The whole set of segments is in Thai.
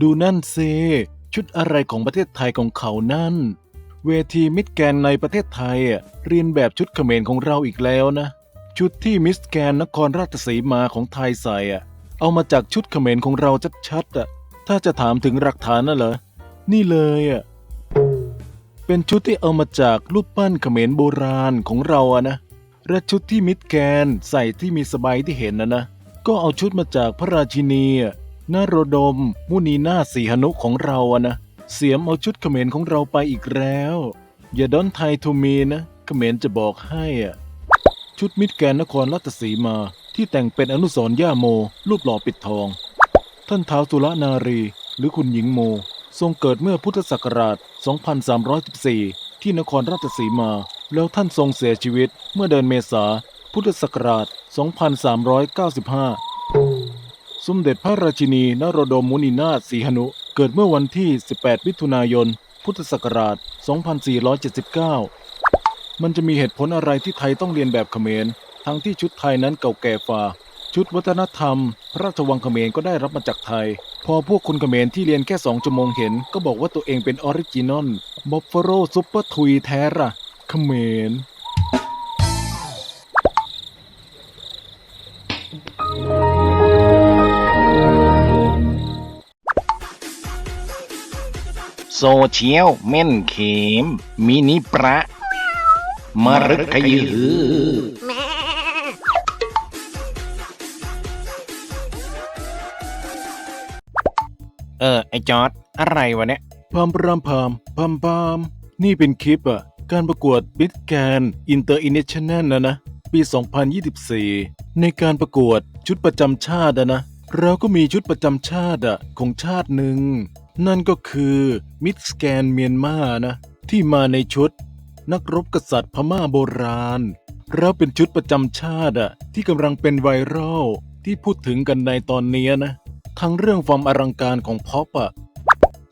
ดูนั่นเซชุดอะไรของประเทศไทยของเขานั่น เวทีมิสแกนในประเทศไทยอะเรียนแบบชุดเขมรของเราอีกแล้วนะ ชุดที่มิสแกนนครราชสีมาของไทยใส่อะเอามาจากชุดเขมรของเราชัดๆอะถ้าจะถามถึงหลักฐานน่ะเหรอนี่เลยอะเป็นชุดที่เอามาจากรูปปั้นเขมรโบราณของเราอะนะและชุดที่มิดแกนใส่ที่มีสบายที่เห็นนะนะ ก็เอาชุดมาจากพระราชินี นารดม มุนีนาสีหนุของเราอะนะ เสียมเอาชุดเขมรของเราไปอีกแล้ว อย่าดอนไทยทูมีนะ เขมรจะบอกให้อะชุดมิดแกนนครราชสีมา ที่แต่งเป็นอนุสรย่าโม รูปหล่อปิดทอง ท่านท้าวสุรนารี หรือคุณหญิงโม ทรงเกิดเมื่อพุทธศักราช 2314 ที่นครราชสีมา แล้วท่านทรงเสียชีวิตเมื่อเดือนเมษาพุทธศักราช 2395 สมเด็จพระราชินีนรดมมุนีนาถสีหนุ เกิดเมื่อวันที่ 18 มิถุนายน พุทธศักราช 2479 มันจะมีเหตุผลอะไรที่ไทยต้องเรียนแบบเขมร ทั้งที่ชุดไทยนั้นเก่าแก่ฝ่า ชุดวัฒนธรรม พระราชวังเขมรก็ได้รับมาจากไทย พอพวกคนเขมรที่เรียนแค่สองชั่วโมงเห็น ก็บอกว่าตัวเองเป็นออริจินอลบัฟฟโลซุปเปอร์ทุยแท้ละเขมร เชียลเม่นเขมมินิประมรึกขยือเออ ไอจอร์ดอะไรวะเนี่ยพามพรามพามพามพามนี่เป็นคลิปอะ การประกวดบิทแกนอินเตอร์อินเนชั่นแนลนะนะ ปี 2024 ในการประกวดชุดประจำชาติอะนะ เราก็มีชุดประจำชาติอะ ของชาติหนึ่ง นั่นก็คือมิดสแกนเมียนมานะ ที่มาในชุด นักรบกษัตริย์พม่าโบราณเราเป็นชุดประจำชาติอะที่กำลังเป็นไวรัลที่พูดถึงกันในตอนนี้นะ ทั้งเรื่องความอลังการของพ็อปอะ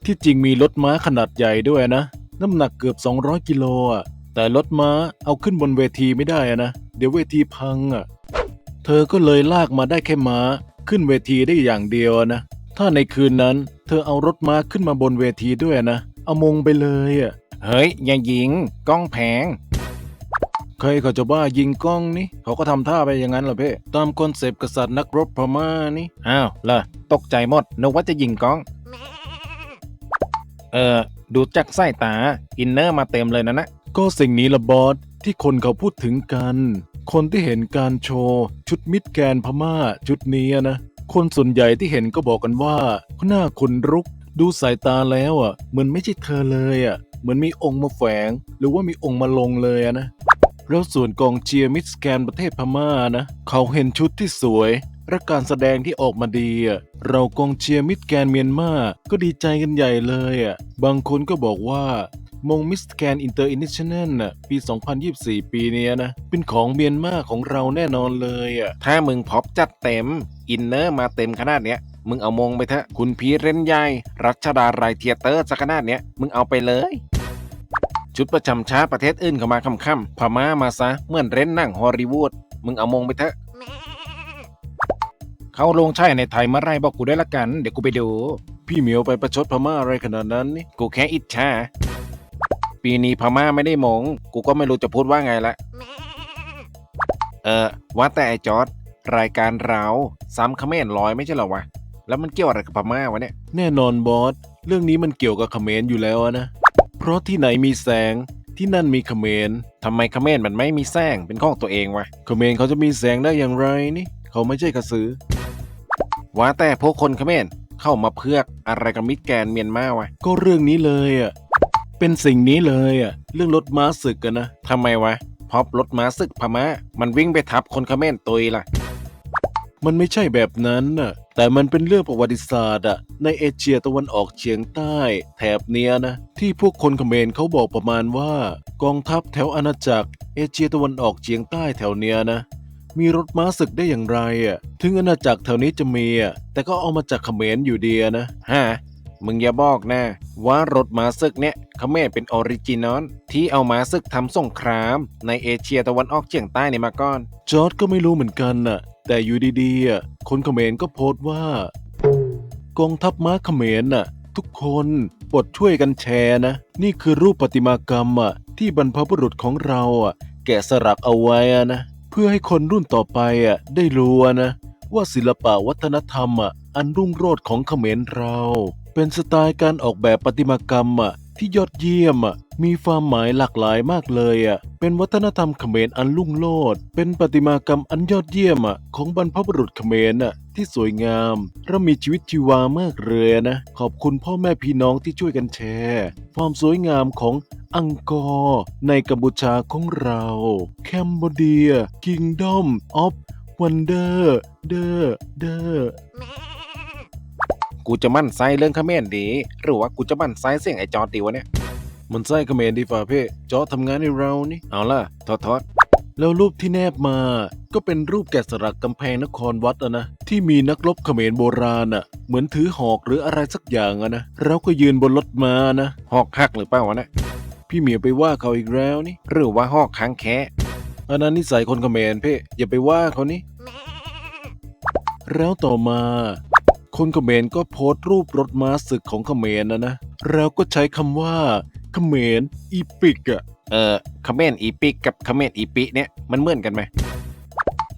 ที่จริงมีรถม้าขนาดใหญ่ด้วยนะ น้ำหนักเกือบ 200 กิโลอะแต่รถม้าเอาขึ้นบนเวทีไม่ได้อะนะ เดี๋ยวเวทีพังอะเธอก็เลยลากมาได้แค่ม้าขึ้นเวทีได้อย่างเดียวนะ ถ้าในคืนนั้น เธอเอารถม้าขึ้นมาบนเวทีด้วยนะ เอามงไปเลยอะ เฮ้ย อย่ายิง กล้องแพง ใครเขาจะบ้ายิงกล้องนี่ เขาก็ทำท่าไปอย่างนั้นเหรอเพ่ตามคอนเซปต์กษัตริย์นักรบพม่านี่ อ้าวเหรอตกใจหมด นึกว่าจะยิงกล้อง เออ ดูจากสายตา อินเนอร์มาเต็มเลยนะนะ ก็สิ่งนี้ละบอสที่คนเขาพูดถึงกัน คนที่เห็นการโชว์ ชุดมิดแกนพม่าชุดนี้อะนะ คนส่วนใหญ่ที่เห็นก็บอกกันว่าหน้าขนรุก ดูสายตาแล้วอะเหมือนไม่ใช่เธอเลยอะเหมือนมีองค์มาแฝง หรือว่ามีองค์มาลงเลยนะแล้วส่วนกองเชียร์มิดแกนประเทศพม่านะ เขาเห็นชุดที่สวยและการแสดงที่ออกมาดีอะเรากองเชียร์มิดแกนเมียนมาก็ดีใจกันใหญ่เลยอะบางคนก็บอกว่า มงมิสแกนอินเตอร์อินเนชั่นแนลน่ะปี 2024 ปีเนี้ยนะ เป็นของเมียนมาของเราแน่นอนเลยอะ ถ้ามึงพอบจัดเต็ม อินเนอร์มาเต็มขนาดเนี้ย มึงเอามงไปเถอะคุณพีเรนใหญ่รัชดาไรเทียเตอร์สักขนาดเนี้ย มึงเอาไปเลยชุดประจำชาติประเทศอื่นเข้ามาค่ำๆพม่ามาซะเหมือนเล่นหนังฮอลลีวูดมึงเอามงไปเถอะเขาลงใช่ในไทยเมื่อไรบอกกูได้วยละกัน เดี๋ยวกูไปดู พี่เหมียวไปประชดพม่าอะไรขนาดนั้นนี่กูแค่อิจฉา ปีนี้พม่าไม่ได้มง กูก็ไม่รู้จะพูดว่าไงละ เออ ว่าแต่ไอจอร์ดรายการเราซ้ำเขมรร้อยไม่ใช่เหรอวะ แล้วมันเกี่ยวอะไรกับพม่าวะเนี่ย แน่นอนบอส เรื่องนี้มันเกี่ยวกับเขมรอยู่แล้วอะนะ เพราะที่ไหนมีแสงที่นั่นมีเขมรทำไมเขมรมันไม่มีแสงเป็นของตัวเองวะ เขมรเขาจะมีแสงได้อย่างไรนี่ เขาไม่ใช่กระสือ ว่าแต่พวกคนเขมรเข้ามาเพือกอะไรกับมิตรแกนเมียนมาวะ ก็เรื่องนี้เลยอะ เป็นสิ่งนี้เลยอะเรื่องรถม้าศึกกันนะทำไมวะพอบรถม้าศึกพม่ามันวิ่งไปทับคนเขมรตุยล่ะ มันไม่ใช่แบบนั้นน่ะแต่มันเป็นเรื่องประวัติศาสตร์อะในเอเชียตะวันออกเฉียงใต้ แถบเนี้ยนะ ที่พวกคนเขมรเขาบอกประมาณว่า กองทัพแถวอาณาจักร เอเชียตะวันออกเฉียงใต้แถวเนี้ยนะมีรถม้าศึกได้อย่างไรอะ ถึงอาณาจักรแถวนี้จะมีอะ แต่ก็เอามาจากเขมรอยู่ดีอะนะฮะ มึงอย่าบอกนะว่ารถม้าศึกเนี่ยเขมรเป็นออริจินอลที่เอาม้าศึกทำสงคราม ในเอเชียตะวันออกเฉียงใต้เนี่ยมาก่อน จอร์ดก็ไม่รู้เหมือนกันน่ะ แต่อยู่ดีๆคนเขมรก็โพสต์ว่า กองทัพม้าเขมรน่ะ ทุกคนปดช่วยกันแชร์นะ นี่คือรูปประติมากรรมอะที่บรรพบุรุษของเราอะ แกะสลักเอาไว้อะนะเพื่อให้คนรุ่นต่อไปอะได้รู้นะ ว่าศิลปะวัฒนธรรมอะอันรุ่งโรจน์ของเขมรเรา เป็นสไตล์การออกแบบประติมากรรมอะที่ยอดเยี่ยมอะมีความหมายหลากหลายมากเลยอะเป็นวัฒนธรรมเขมรอันรุ่งโรจน์เป็นประติมากรรมอันยอดเยี่ยมอะของบรรพบุรุษเขมรอะที่สวยงามและมีชีวิตชีวามากเลยนะขอบคุณพ่อแม่พี่น้องที่ช่วยกันแชร์ ความสวยงามของอังกอร์ในกัมพูชาของเราแคมโบเดีย คิงดอมออฟวันเดอร์เดอร์เดอร์ กูจะมั่นไส้เรื่องเขมรดีหรือว่ากูจะมั่นไส้เสียงไอจอร์ดดีวะเนี่ย มันไส้เขมรดีฝ่าเพ่จอทำงานให้เรานี่ เอาล่ะทอดทอดแล้วรูปที่แนบมา ก็เป็นรูปแกะสลักกำแพงนครวัดอะนะ ที่มีนักรบเขมรโบราณอะเหมือนถือหอกหรืออะไรสักอย่างอะนะเราก็ยืนบนรถมานะ หอกหักหรือเปล่าวะเนี่ยพี่เหมียวไปว่าเขาอีกแล้วนี่ หรือว่าหอกค้างแคะอันนั้นนิสัยคนเขมรเพ่อย่าไปว่าเขานี่แล้วต่อมา คนเขมรก็โพสต์รูปรถม้าศึกของเขมรนะนะ แล้วก็ใช้คำว่าเขมรอีปิกอะเออเขมรอีปิกกับเขมรอีปิเนี่ยมันเหมือนกันไหม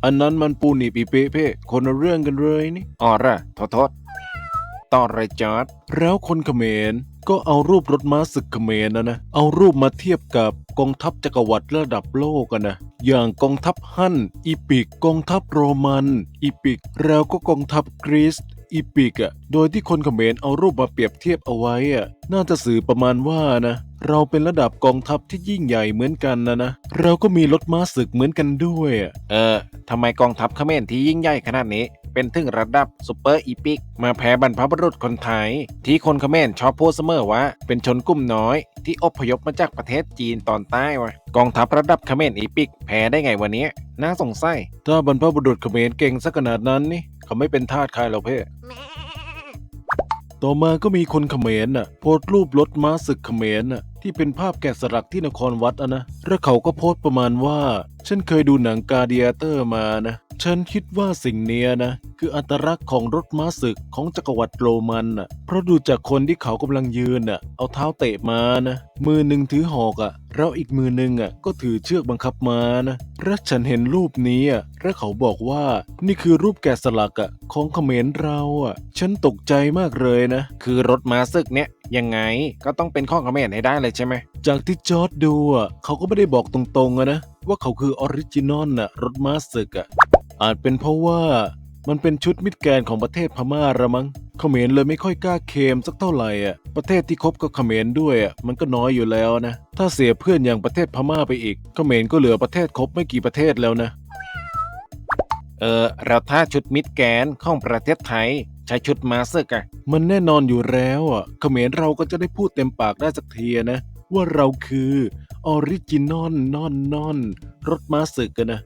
อันนั้นมันปูหนีบอีเปะเพ่คนละเรื่องกันเลยนี่อ๋อล่ะทอดทอดต่อเลยจอร์ดแล้วคนเขมรก็เอารูปรถม้าศึกเขมรนะนะ เอารูปมาเทียบกับกองทัพจักรวรรดิระดับโลกอะนะ อย่างกองทัพฮั่นอีปิก กองทัพโรมัน อีปิก แล้วก็กองทัพกรีซ อีปิกอะโดยที่คนเขมรเอารูปมาเปรียบเทียบเอาไว้อะน่าจะสื่อประมาณว่านะเราเป็นระดับกองทัพที่ยิ่งใหญ่เหมือนกันนะนะ เราก็มีรถม้าศึกเหมือนกันด้วยอะเออทำไมกองทัพเขมรที่ยิ่งใหญ่ขนาดนี้ เป็นถึงระดับซูเปอร์อีปิก มาแพ้บรรพบุรุษคนไทย ที่คนเขมรชอบพูดเสมอว่า เป็นชนกลุ่มน้อย ที่อพยพมาจากประเทศจีนตอนใต้วะกองทัพระดับเขมรอีปิก แพ้ได้ไงวันนี้น่าสงสัยถ้าบรรพบุรุษเขมรเก่งสักขนาดนั้นนี่ เขาไม่เป็นทาสใครหรอกเพ่ต่อมาก็มีคนเขมรน่ะโพสต์รูปรถม้าศึกเขมรน่ะที่เป็นภาพแกะสลักที่นครวัดอะนะแล้วเขาก็โพสต์ประมาณว่า ฉันเคยดูหนังกาเดียเตอร์มานะ ฉันคิดว่าสิ่งเนี้ยนะ คืออัตลักษณ์ของรถม้าศึกของจักรวรรดิโรมันน่ะ เพราะดูจากคนที่เขากำลังยืนน่ะ เอาเท้าเตะมานะ มือหนึ่งถือหอกอะ แล้วอีกมือหนึ่งอะก็ถือเชือกบังคับมานะและฉันเห็นรูปนี้อะแล้วเขาบอกว่านี่คือรูปแกะสลักอะของเขมรเราอะ ฉันตกใจมากเลยนะ คือรถม้าศึกเนี่ยยังไงก็ต้องเป็นข้องเขมรให้ได้เลยใช่ไหม จากที่จอร์ดดูอะเขาก็ไม่ได้บอกตรงๆอะนะ ว่าเขาคือออริจินอลน่ะรถม้าศึกอะ อาจเป็นเพราะว่ามันเป็นชุดมิดแกรนด์ของประเทศพม่าละมั้งเขมรเลยไม่ค่อยกล้าเคลมสักเท่าไหร่อะ ประเทศที่คบกับเขมรด้วยอะมันก็น้อยอยู่แล้วนะ ถ้าเสียเพื่อนอย่างประเทศพม่าไปอีก เขมรก็เหลือประเทศคบไม่กี่ประเทศแล้วนะ เออเราถ้าชุดมิดแกนของประเทศไทย ใช้ชุดม้าศึกอะมันแน่นอนอยู่แล้วอะ เขมรเราก็จะได้พูดเต็มปากได้สักทีนะ ว่าเราคือออริจินอลนอนนอนรถม้าศึกกันนะ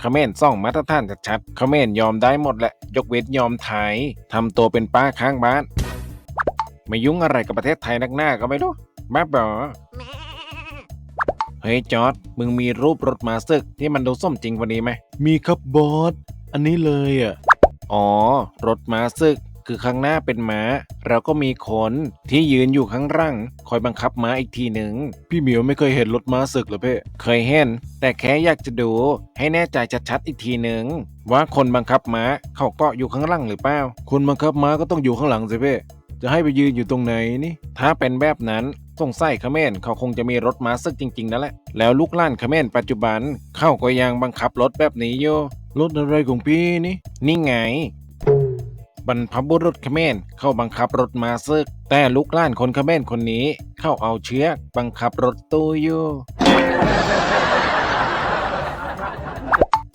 เขมรส่องมาตรฐานชัดๆเขมรยอมได้หมดแหละ ยกเว้นยอมไทยทำตัวเป็นป้าข้างบ้าน ไม่ยุ่งอะไรกับประเทศไทยนักหน้าก็ไม่รู้บ้าบอเฮ้ยจอร์ดมึงมีรูปรถม้าศึกที่มันดูสมจริงกว่านี้ไหมมีครับบอส อันนี้เลยอะ อ๋อ รถม้าศึก คือข้างหน้าเป็นม้าแล้วก็มีคนที่ยืนอยู่ข้างหล่างคอยบังคับม้าอีกทีหนึ่งพี่เหมียวไม่เคยเห็นรถม้าศึกหรอเพ่เคยเห็น แต่แค่อยากจะดูให้แน่ใจชัดๆอีกทีหนึ่งว่าคนบังคับม้าเขาเกาะอยู่ข้างล่างหรือเปล่าคนบังคับม้าก็ต้องอยู่ข้างหลังสิเพ่จะให้ไปยืนอยู่ตรงไหนนี่ ถ้าเป็นแบบนั้นสงสัยเขมรเขาคงจะมีรถม้าศึกจริงๆนั่นแหละ แล้วลูกล้านเขมรปัจจุบัน เข้าก็ยังบังคับรถแบบนี้อยู่รถอะไรของพี่นี่ นี่ไง บรรพบุรุษเขมรเข้าบังคับรถมาซึก แต่ลูกล้านคนเขมรคนนี้เข้าเอาเชือกบังคับรถตู้อยู่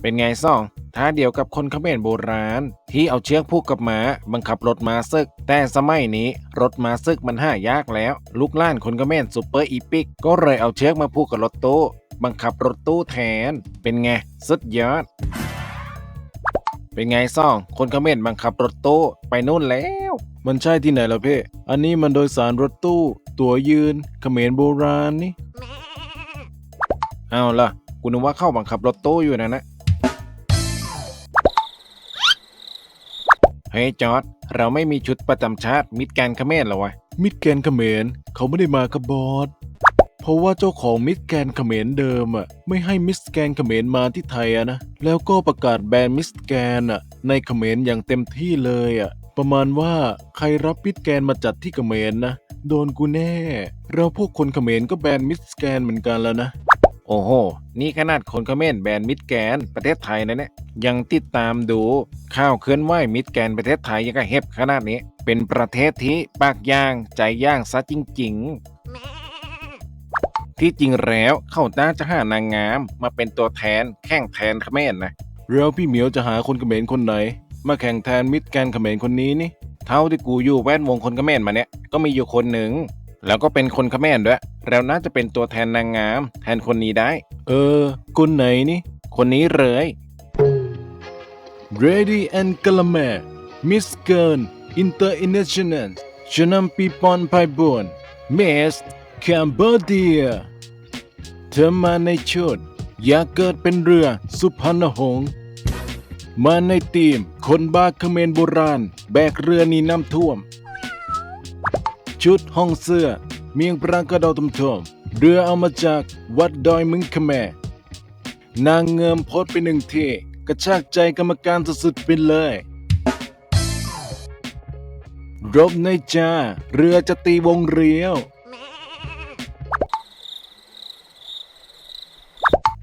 เป็นไงซ่องท่าเดียวกับคนเขมรโบราณ ที่เอาเชือกผูกกับม้าบังคับรถมาซึก แต่สมัยนี้รถมาซึกมันหายากแล้ว ลูกล้านคนเขมรซูเปอร์อีปิก ก็เลยเอาเชือกมาผูกกับรถตู้บังคับรถตู้แทน เป็นไงสุดยอด เป็นไงซ่อง คนเขมรบังคับรถตู้ไปนู่นแล้ว มันใช่ที่ไหนล่ะเพ่อันนี้มันโดยสารรถตู้ ตั๋วยืนเขมรโบราณนี่ เอาล่ะกูนึกว่าเข้าบังคับรถตู้อยู่นะนะ เฮ้ยจอร์ดเราไม่มีชุดประจำชาติมิดแกนเขมรหรอวะ มิดแกนเขมรเขาไม่ได้มากับบอส เพราะว่าเจ้าของมิสแกนเขมรเดิมอะไม่ให้มิสแกนเขมรมาที่ไทยอะนะแล้วก็ประกาศแบนมิสแกนอะในเขมรอย่างเต็มที่เลยอะประมาณว่าใครรับมิสแกนมาจัดที่เขมรนะโดนกูแน่ เราพวกคนเขมรก็แบนมิสแกนเหมือนกันแล้วนะ โอ้โห นี่ขนาดคนเขมรแบนมิดแกนประเทศไทยนะเนี่ย ยังติดตามดูข่าวเคลื่อนไหวมิดแกนประเทศไทยยังก็เฮ็บขนาดนี้ เป็นประเทศที่ปากย่างใจย่างซะจริง ๆ ที่จริงแล้วเขาน่าจะหานางงาม มาเป็นตัวแทนแข่งแทนเขมรนะแล้วพี่เหมียวจะหาคนเขมรคนไหน มาแข่งแทนมิสแกนเขมรคนนี้นี่ เท่าที่กูอยู่แวดวงคนเขมรมาเนี่ยก็มีอยู่คนหนึ่งแล้วก็เป็นคนเขมรด้วย แล้วน่าจะเป็นตัวแทนนางงาม แทนคนนี้ได้ เออคนไหนนี่ คนนี้เลย Ready and g l a m a Miss g i r l International ชนำปีปอนไพบว น Miss Cambodia เธอมาในชุดอยากเกิดเป็นเรือสุพรรณหงษ์มาในทีม คนบ้าเขมรโบราณ แบกเรือหนีน้ำท่วม ชุดห้องเสื้อ เมียงปรางกระดอตมทมเรือเอามาจากวัดดอยมึงขแมนางเงิมโพสต์ไปหนึ่งทีกระชากใจกรรมการสุดๆไปเลย รบในจ้า เรือจะตีวงเรียว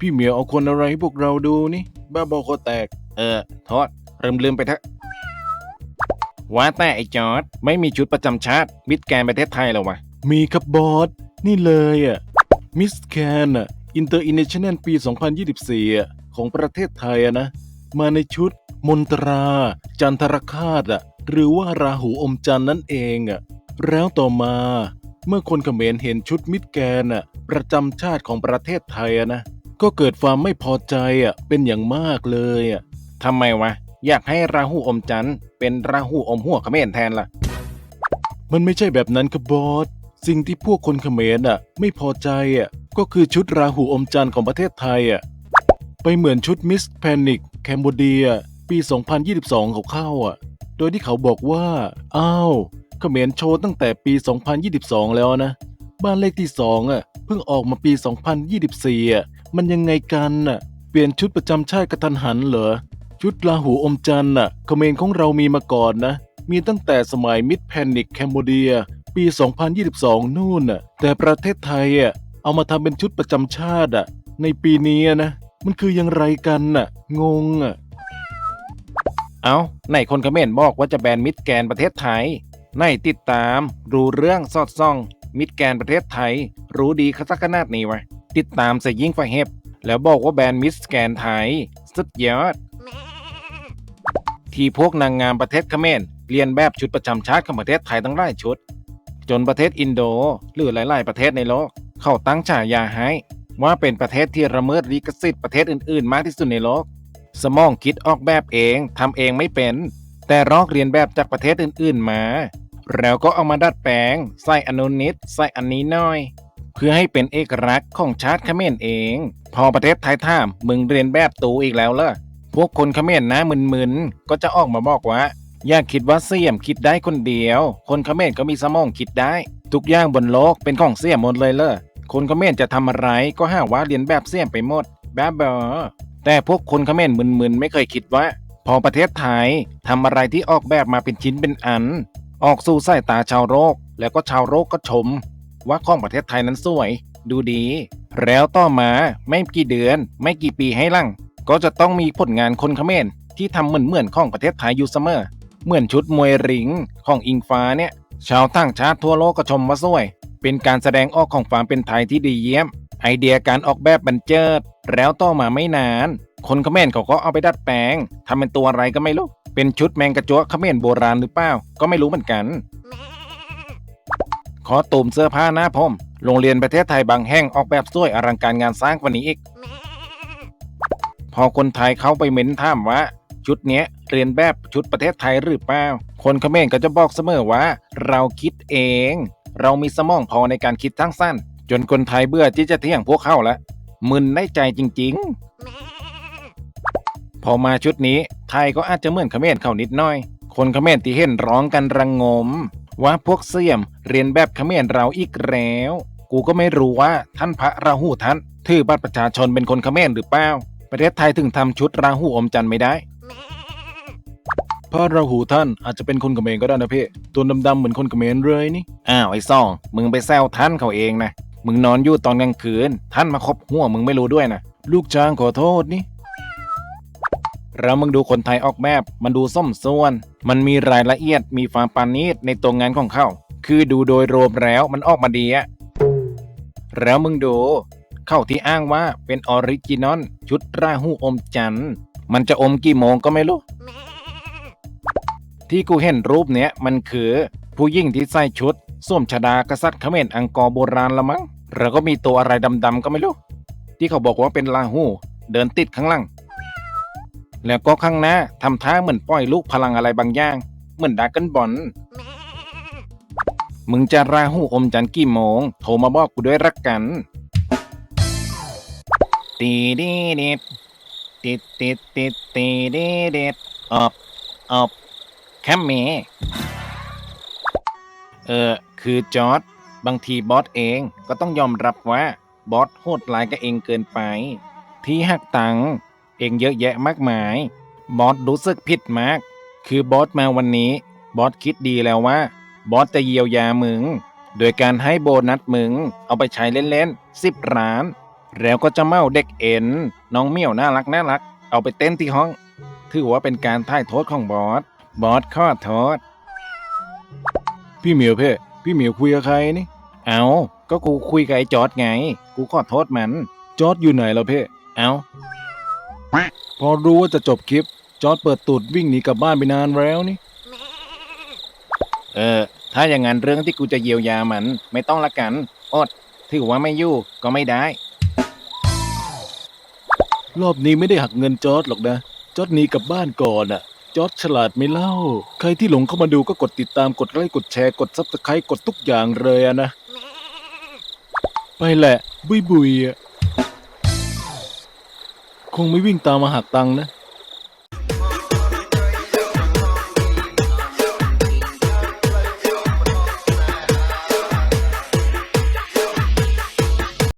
พี่เหมียวเอาคนอะไรให้พวกเราดูนี่ บ้าบอคอแตก เออโทษลืมลืมไปเถอะว่าแต่ไอจอร์ดไม่มีชุดประจำชาติ มิดแกนประเทศไทยหรอวะ มีครับบอส นี่เลยอะ มิสแคนอะอินเตอร์อินเนชั่นแนลปี 2024อะของประเทศไทยอะนะ มาในชุดมนตรา จันทรคาตอะหรือว่าราหูอมจันทร์นั่นเองอะแล้วต่อมา เมื่อคนเขมรเห็นชุดมิดแกนอะประจำชาติของประเทศไทยอะนะ ก็เกิดความไม่พอใจอะเป็นอย่างมากเลยอะทำไมวะ อยากให้ราหูอมจันทร์เป็นราหูอมหัวเขมรแทนล่ะ มันไม่ใช่แบบนั้นครับบอสสิ่งที่พวกคนเขมรอะ ไม่พอใจอะก็คือชุดราหูอมจันทร์ของประเทศไทยอะไปเหมือนชุดมิสแพนิกแคนเบเดีย ปี 2022เขาเข้าอะ โดยที่เขาบอกว่า อ้าวเขมรโชว์ตั้งแต่ปี 2022 แล้วนะ บ้านเลขที่2อะเพิ่งออกมาปี 2024อะ มันยังไงกันน่ะ เปลี่ยนชุดประจำชาติกระทันหันเหรอ ชุดราหูอมจันทร์น่ะเขมรของเรามีมาก่อนนะ มีตั้งแต่สมัยมิดแพนิกแคนเบเดีย ปี 2022 นู่นน่ะ แต่ประเทศไทยอะเอามาทำเป็นชุดประจำชาติอะ ในปีนี้นะ มันคือยังไรกันน่ะ งงอะ เอาไหนคนเขมรบอกว่าจะแบนมิดแกนประเทศไทยไหนติดตาม รู้เรื่องสอดส่อง มิดแกนประเทศไทย รู้ดีขขนาดนี้วะ ติดตามใส่ยิ่งไฟเห็บแล้วบอกว่าแบรนด์มิดแกนไทย สุดยอด ที่พวกนางงามประเทศเขมรเรียนแบบชุดประจำชาติของประเทศไทยตั้งหลายชุด จนประเทศอินโดหรือหลาย ๆ ประเทศในโลก เข้าตั้งฉายาให้ว่าเป็นประเทศที่ระเมิดลิขสิทธิ์ประเทศอื่น ๆ มากที่สุดในโลก สมองคิดออกแบบเองทำเองไม่เป็น แต่รอกเรียนแบบจากประเทศอื่น ๆ มา แล้วก็เอามาดัดแปลง ใส่อนนุนิดใส่อันนี้หน่อย เพื่อให้เป็นเอกลักษณ์ของชาติเขมรเอง พอประเทศไทยถามมึงเรียนแบบตูอีกแล้วเหรอพวกคนเขมรนะมึนๆก็จะออกมาบอกว่า อย่าคิดว่าเสี่ยมคิดได้คนเดียว คนเขมรก็มีสมองคิดได้ ทุกอย่างบนโลกเป็นของเสี่ยมหมดเลยเลอคนเขมรจะทำอะไรก็ห้าว่าเรียนแบบเสี่ยมไปหมดแบบเบอแต่พวกคนเขมรมึนๆไม่เคยคิดว่า พอประเทศไทยทำอะไรที่ออกแบบมาเป็นชิ้นเป็นอัน ออกสู่สายตาชาวโลกแล้วก็ชาวโลกก็ชม ว่าของประเทศไทยนั้นสวย ดูดี แล้วต่อมาไม่กี่เดือน ไม่กี่ปีให้หลัง ก็จะต้องมีผลงานคนเขมรที่ทำเหมือนเหมือนของประเทศไทยอยู่เสมอ เหมือนชุดมวยริงของอิงฟ้าเนี่ย ชาวต่างชาติทั่วโลกก็ชมว่าสวย เป็นการแสดงออกของความเป็นไทยที่ดีเยี่ยม ไอเดียการออกแบบบันเจิด แล้วต่อมาไม่นาน คนเขมรเขาก็เอาไปดัดแปลงทำเป็นตัวอะไรก็ไม่รู้ เป็นชุดแมงกระจัวเขมรโบราณหรือเปล่า ก็ไม่รู้เหมือนกัน ขอตูมเสื้อผ้าหน้าพรมโรงเรียนประเทศไทยบางแห่งออกแบบสวยอลังการงานสร้างกว่านี้อีก พอคนไทยเข้าไปเม้นถามว่า ชุดเนี้ยเรียนแบบชุดประเทศไทยหรือเปล่า คนเขมรก็จะบอกเสมอว่า เราคิดเอง เรามีสมองพอในการคิดทั้งสั้น จนคนไทยเบื่อที่จะเที่ยงพวกเขาล้วมึนได้ใจจริง ๆ พอมาชุดนี้ไทยก็อาจจะเหมือนเขมรเขานิดหน่อย คนเขมรที่เห็นร้องกันระงม ว่าพวกเสี่ยมเรียนแบบเขมรเราอีกแล้ว กูก็ไม่รู้ว่าท่านพระราหูท่านถือบัตรประชาชนเป็นคนเขมรหรือเปล่า ประเทศไทยถึงทำชุดราหูอมจันทร์ไม่ได้ พระราหูท่านอาจจะเป็นคนเขมรก็ได้นะพี่ตัวดำๆเหมือนคนเขมรเลยนี่ อ้าวไอ้ซอง มึงไปแซวท่านเขาเองนะ มึงนอนอยู่ตอนกลางคืน ท่านมาคบหัวมึงไม่รู้ด้วยนะ ลูกจ้างขอโทษนี่ แล้วมึงดูคนไทยออกแบบ มันดูส้มส่วน มันมีรายละเอียดมีความปานีตในตัวงานของเขาคือดูโดยรวมแล้วมันออกมาดีอะแล้วมึงดู เข้าที่อ้างว่าเป็นออริจินอลชุดราหูอมจันทร์มันจะอมกี่โมงก็ไม่รู้ ที่กูเห็นรูปเนี้ยมันคือผู้หญิงที่ใส่ชุดสวมชดากษัตริย์เขมรอังกอร์โบราณละมั้งแล้วก็มีตัวอะไรดำๆก็ไม่รู้ ที่เขาบอกว่าเป็นลาหูเดินติดข้างหลัง แล้วก็ข้างหน้าทำท่าเหมือนปล่อยลูกพลังอะไรบางอย่าง เหมือนดรากันบอลมึงจะราหูอมจันทร์กี่โมง โทรมาบอกกูด้วยรักกัน ตีดีดิดติดติดติดตีดีดิดอบอบแคมเมเออ คือจอร์ดบางทีบอสเองก็ต้องยอมรับว่า บอสโหดร้ายกับเองเกินไป ที่หักตัง เองเยอะแยะมากมาย บอสรู้สึกผิดมาก คือบอสมาวันนี้ บอสคิดดีแล้วว่า บอสจะเยียวยามึง โดยการให้โบนัสมึง เอาไปใช้เล่นๆสิบล้าน แล้วก็จะเมาเด็กเอ็น น้องเมี่ยวน่ารักน่ารัก เอาไปเต้นที่ห้อง ถือว่าเป็นการถ่ายโทษของบอส บอสขอโทษ พี่เหมียวเพ่พี่เหมียวคุยกับใครนี่ เอาก็กูคุยกับไอ้จอดไง กูขอโทษมัน จอดอยู่ไหนแล้วเพ่เอา พอรู้ว่าจะจบคลิป จอร์ดเปิดตูดวิ่งหนีกลับบ้านไปนานแล้วนี่ เออ ถ้าอย่างนั้นเรื่องที่กูจะเยียวยามัน ไม่ต้องละกัน อด ถือว่าไม่อยู่ก็ไม่ได้ รอบนี้ไม่ได้หักเงินจอร์ดหรอกนะ จอร์ดหนีกลับบ้านก่อนอะจอร์ดฉลาดไม่เล่า ใครที่หลงเข้ามาดูก็กดติดตามกดไลค์กดแชร์กดซับสไครต์กดทุกอย่างเลยอะนะ ไปแหละ บุยบุยอะ คงไม่วิ่งตามมาหักตังค์นะ